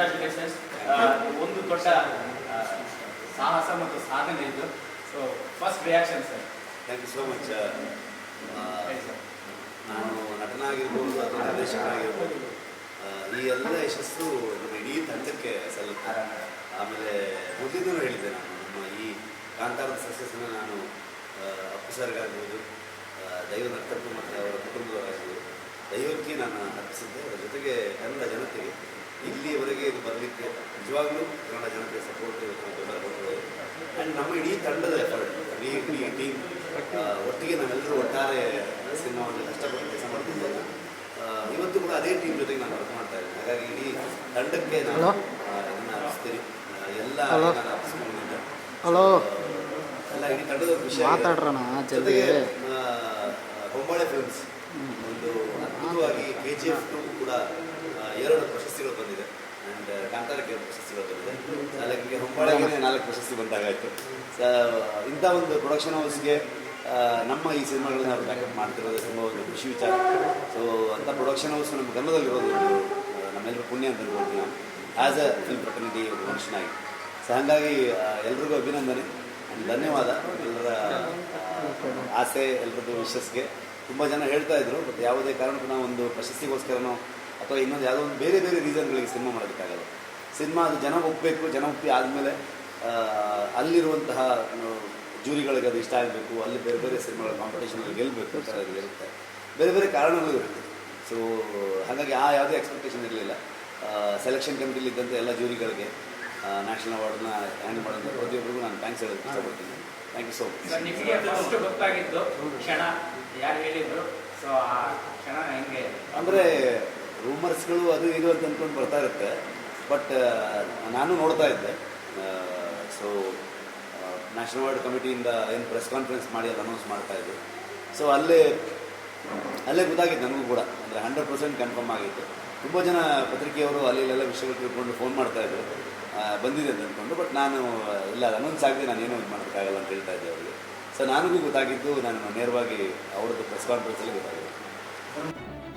Congratulations ಒಂದು ದೊಡ್ಡ ಸಾಹಸ ಮತ್ತು ಸಾಧನೆ ಇದು. So first reaction sir thank you so much ನಾನು ನಟನಾಗಿರ್ಬೋದು ಅಥವಾ ನಿರ್ದೇಶಕನಾಗಿರ್ಬೋದು ಆಗಿರ್ಬೋದು ಈ ಎಲ್ಲ ಯಶಸ್ಸು ನಮ್ಮ ಇಡೀ ತಂಡಕ್ಕೆ ಸಲ್ಲುತ್ತೆ. ಆಮೇಲೆ ಮೊದಲಿಂದಲೂ ಹೇಳಿದ್ದೆ ನಾನು ನಮ್ಮ ಈ ಕಾಂತಾರದ ಸಕ್ಸಸ್ನ ನಾನು ಅಪ್ಪು ಸರ್ಗಾಗ್ಬೋದು ದೈವ ನರ್ತಕ್ಕೂ ಮತ್ತು ಅವರ ಕುಟುಂಬದವರಾಗ್ಬೋದು ದೈವಕ್ಕೆ ನಾನು ಅರ್ಪಿಸಿದ್ದೆ. ಅದರ ಜೊತೆಗೆ ಕನ್ನಡ ಜನತೆಗೆ ನಿಜವಾಗ್ಲೂ ಕನ್ನಡ ಜನತೆಯ ಸಪೋರ್ಟ್ ಆ್ಯಂಡ್ ನಮ್ಮ ಇಡೀ ತಂಡದ ಎಫರ್ಟ್ ಇಡೀ ಇಡೀ ಟೀಮ್ ಒಟ್ಟಿಗೆ ನಾವೆಲ್ಲರೂ ಒಟ್ಟಾರೆ ಸಿನಿಮಾವನ್ನು ಕಷ್ಟಪಟ್ಟು ಕೆಲಸ ಮಾಡ್ತಿದ್ದೇವೆ ಇವತ್ತು ಕೂಡ ಅದೇ ಟೀಮ್ ಜೊತೆಗೆ ನಾನು ವರ್ಕ್ ಮಾಡ್ತಾ ಇದ್ದೀನಿ. ಹಾಗಾಗಿ ಇಡೀ ತಂಡಕ್ಕೆ ನಾನು ಇದನ್ನು ಅರ್ಪಿಸ್ತೀನಿ. ಎಲ್ಲ ನಾನು ಅರ್ಪಿಸ್ಕೊಂಡಿದ್ದೆ. ಹಲೋ ಎಲ್ಲ ಇಡೀ ತಂಡದ ವಿಷಯ ಜೊತೆಗೆ ಹೊಂಬಾಳೆ ಫಿಲ್ಮ್ಸ್ ಒಂದು ಅದ್ಭುತವಾಗಿ ಕೆ ಜಿ ಎಫ್ ಟು ಕೂಡ ಎರಡು ಪ್ರಶಸ್ತಿಗಳು ಬಂದಿದೆ. ಆ್ಯಂಡ್ ಕಾಂತಾರಕ್ಕೆ ಪ್ರಶಸ್ತಿ ಬಂದಿದೆ ನಾಲ್ಕಿಗೆ ಹೊಂಬಾಳೆಗೆ ನಾಲ್ಕು ಪ್ರಶಸ್ತಿ ಬಂದಾಗಾಯಿತು. ಸ ಇಂಥ ಒಂದು ಪ್ರೊಡಕ್ಷನ್ ಹೌಸ್ಗೆ ನಮ್ಮ ಈ ಸಿನಿಮಾಗಳನ್ನ ನಾವು ಬ್ಯಾಕಪ್ ಮಾಡ್ತಿರೋದು ತುಂಬ ಒಂದು ಖುಷಿ ವಿಚಾರ. ಸೊ ಅಂಥ ಪ್ರೊಡಕ್ಷನ್ ಹೌಸ್ ನಮ್ಮ ಗಮನದಲ್ಲಿರೋದು ನಮ್ಮೆಲ್ಲರ ಪುಣ್ಯ ಅಂತ ಅನ್ಕೊಳ್ತೀವಿ ನಾವು ಆ್ಯಸ್ ಅ ಫಿಲ್ಮ್ ಪ್ರತಿನಿಧಿ ಒಂದು ಮನುಷ್ಯನಾಗಿ ಸೊ ಹಾಗಾಗಿ ಎಲ್ರಿಗೂ ಅಭಿನಂದನೆ ಧನ್ಯವಾದ. ಎಲ್ಲರ ಆಸೆ ಎಲ್ಲರದ್ದು ವಿಶಸ್ಗೆ ತುಂಬ ಜನ ಹೇಳ್ತಾ ಇದ್ರು ಬಟ್ ಯಾವುದೇ ಕಾರಣಕ್ಕೂ ನಾವು ಒಂದು ಪ್ರಶಸ್ತಿಗೋಸ್ಕರನೋ ಅಥವಾ ಇನ್ನೊಂದು ಯಾವುದೋ ಒಂದು ಬೇರೆ ಬೇರೆ ರೀಸನ್ಗಳಿಗೆ ಸಿನಿಮಾ ಮಾಡೋದಕ್ಕಾಗಲ್ಲ. ಸಿನಿಮಾ ಅದು ಜನ ಒಪ್ಪಬೇಕು ಜನ ಒಪ್ಪಿ ಆದಮೇಲೆ ಅಲ್ಲಿರುವಂತಹ ಜೂರಿಗಳಿಗೆ ಅದು ಇಷ್ಟ ಆಗಬೇಕು ಅಲ್ಲಿ ಬೇರೆ ಬೇರೆ ಸಿನಿಮಾಗಳ ಕಾಂಪಿಟೇಷನಲ್ಲಿ ಗೆಲ್ಲಬೇಕು ಅಂತ ಅದು ಇರುತ್ತೆ ಬೇರೆ ಬೇರೆ ಕಾರಣಗಳು ಇರುತ್ತೆ. ಸೊ ಹಾಗಾಗಿ ಆ ಯಾವುದೇ ಎಕ್ಸ್ಪೆಕ್ಟೇಷನ್ ಇರಲಿಲ್ಲ. ಸೆಲೆಕ್ಷನ್ ಕಮಿಟಿಲಿ ಇದ್ದಂಥ ಎಲ್ಲ ಜೂರಿಗಳಿಗೆ ನ್ಯಾಷನಲ್ ಅವಾರ್ಡ್ನ ಹ್ಯಾಂಡ್ ಮಾಡೋದು ಪ್ರತಿಯೊಬ್ಬರಿಗೂ ನಾನು ಥ್ಯಾಂಕ್ಸ್ ಹೇಳೋದು ಇಷ್ಟಪಡ್ತೀನಿ. Thank you so much sir ನಿಮಗೆ ಫಸ್ಟ್ ಗೊತ್ತಾಗಿದ್ದು ಕ್ಷಣ ಯಾರು ಹೇಳಿದ್ರು? ಸೊ ಆ ಕ್ಷಣ ಹೆಂಗೆ? ಅಂದರೆ ರೂಮರ್ಸ್ಗಳು ಅದು ಇದು ಅಂತ ಅಂದ್ಕೊಂಡು ಬರ್ತಾ ಇರುತ್ತೆ. ಬಟ್ ನಾನು ನೋಡ್ತಾ ಇದ್ದೆ. ಸೊ ನ್ಯಾಷನಲ್ ಅವಾರ್ಡ್ ಕಮಿಟಿಯಿಂದ ಏನು ಪ್ರೆಸ್ ಕಾನ್ಫರೆನ್ಸ್ ಮಾಡಿ ಅದು ಅನೌನ್ಸ್ ಮಾಡ್ತಾ ಇದ್ದೆ ಸೊ ಅಲ್ಲೇ ಅಲ್ಲೇ ಗೊತ್ತಾಗಿತ್ತು ನನಗೂ ಕೂಡ. ಅಂದರೆ ಹಂಡ್ರೆಡ್ ಪರ್ಸೆಂಟ್ ಕನ್ಫರ್ಮ್ ಆಗಿತ್ತು. ತುಂಬ ಜನ ಪತ್ರಿಕೆಯವರು ಅಲ್ಲಿ ಇಲ್ಲೆಲ್ಲ ವಿಷಯಗಳು ತಿಳ್ಕೊಂಡು ಫೋನ್ ಮಾಡ್ತಾ ಇದ್ದರು ಬಂದಿದೆ ಅಂತ ಅಂದ್ಕೊಂಡು ಬಟ್ ನಾನು, ಇಲ್ಲ ಅನೌನ್ಸ್ ಆಗಿದೆ ನಾನು ಏನೂ ಇದು ಮಾಡೋಕ್ಕಾಗಲ್ಲ ಅಂತ ಹೇಳ್ತಾ ಇದ್ದೆ ಅವರಿಗೆ. ಸೊ ನನಗೂ ಗೊತ್ತಾಗಿದ್ದು ನಾನು ನೇರವಾಗಿ ಅವ್ರದ್ದು ಪ್ರೆಸ್ ಕಾನ್ಫರೆನ್ಸಲ್ಲಿ ಗೊತ್ತಾಗಿದೆ.